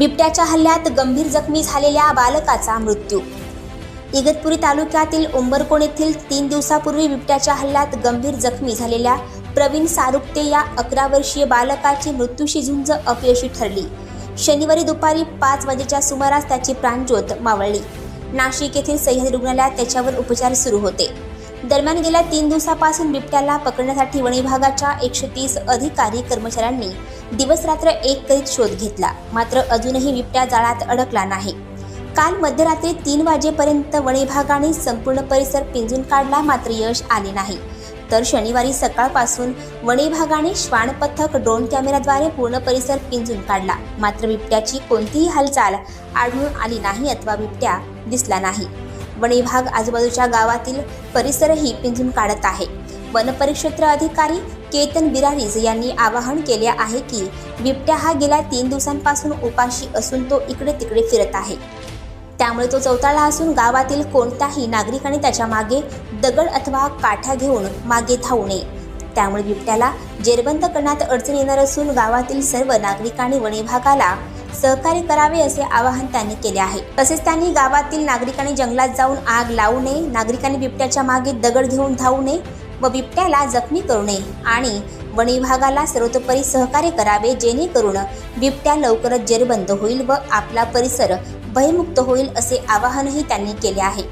बिबट्याच्या हल्ल्यात गंभीर जखमी झालेल्या बालकाचा मृत्यू. इगतपुरी तालुक्यातील उंबरकोण येथील तीन दिवसापूर्वी बिबट्याच्या हल्ल्यात गंभीर जखमी झालेल्या प्रवीण सारुक्ते या अकरा वर्षीय बालकाची मृत्यूशी झुंज अपयशी ठरली. शनिवारी दुपारी पाच वाजेच्या सुमारास त्याची प्राणज्योत मावळली. नाशिक येथील सह्याद्री रुग्णालयात त्याच्यावर उपचार सुरू होते. दरम्यान गेल्या तीन दिवसापासून बिबट्याला पकडण्यासाठी वन विभागाच्या एकशे तीस अधिकारी कर्मचाऱ्यांनी दिवसरात्र एक करीत शोध घेतला. मात्र अजूनही बिबट्या जाळात अडकला नाही. काल मध्यरात्री तीन वाजेपर्यंत वन विभागाने संपूर्ण परिसर पिंजून काढला मात्र यश आले नाही. तर शनिवारी सकाळपासून वन विभागाने श्वान पथक ड्रोन कॅमेराद्वारे पूर्ण परिसर पिंजून काढला. मात्र बिबट्याची कोणतीही हालचाल आढळून आली नाही अथवा बिबट्या दिसला नाही. वन विभाग आजूबाजूच्या गावातील परिसरही पिंजून काढत आहे. वनपरिक्षेत्र अधिकारी केतन बिरारीज यांनी आवाहन केले आहे की बिबट्या हा गेल्या तीन दिवसांपासून उपाशी असून तो इकडे तिकडे फिरत आहे. त्यामुळे तो चौताळा असून गावातील कोणत्याही नागरिकाने त्याच्यामागे दगड अथवा काठ्या घेऊन मागे धावू नये. त्यामुळे बिबट्याला जेरबंद करण्यात अडचण येणार असून गावातील सर्व नागरिकांनी वन विभागाला सहकार्य करावे असे आवाहन त्यांनी केले आहे. तसेच त्यांनी गावातील नागरिकांनी जंगलात जाऊन आग लावू नये नागरिकांनी बिबट्याच्या मागे दगड घेऊन धावू नये व बिबट्याला जखमी करू नये आणि वन विभागाला सर्वतोपरी सहकार्य करावे जेणेकरून बिबट्या लवकरच जेरबंद होईल व आपला परिसर भयमुक्त होईल असे आवाहनही त्यांनी केले आहे.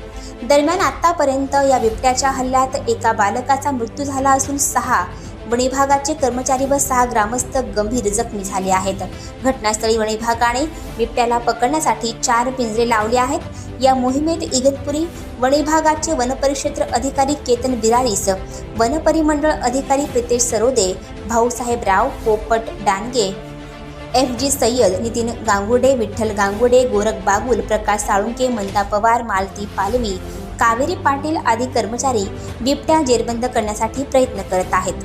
दरम्यान आतापर्यंत या बिबट्याच्या हल्ल्यात एका बालकाचा मृत्यू झाला असून सहा वनविभागाचे कर्मचारी व सहा ग्रामस्थ गंभीर जखमी झाले आहेत. घटनास्थळी वन विभागाने बिबट्याला पकडण्यासाठी चार पिंजरे लावले आहेत. या मोहिमेत इगतपुरी वन विभागाचे वनपरिक्षेत्र अधिकारी केतन बिरारीस वनपरिमंडळ अधिकारी प्रितेश सरोदे भाऊसाहेब राव पोपट डानगे एफ जी सय्यद नितीन गांगुडे विठ्ठल गांगुडे गोरख बागुल प्रकाश साळुंके मंदा पवार मालती पालवी कावेरी पाटील आदी कर्मचारी बिबट्या जेरबंद करण्यासाठी प्रयत्न करत आहेत.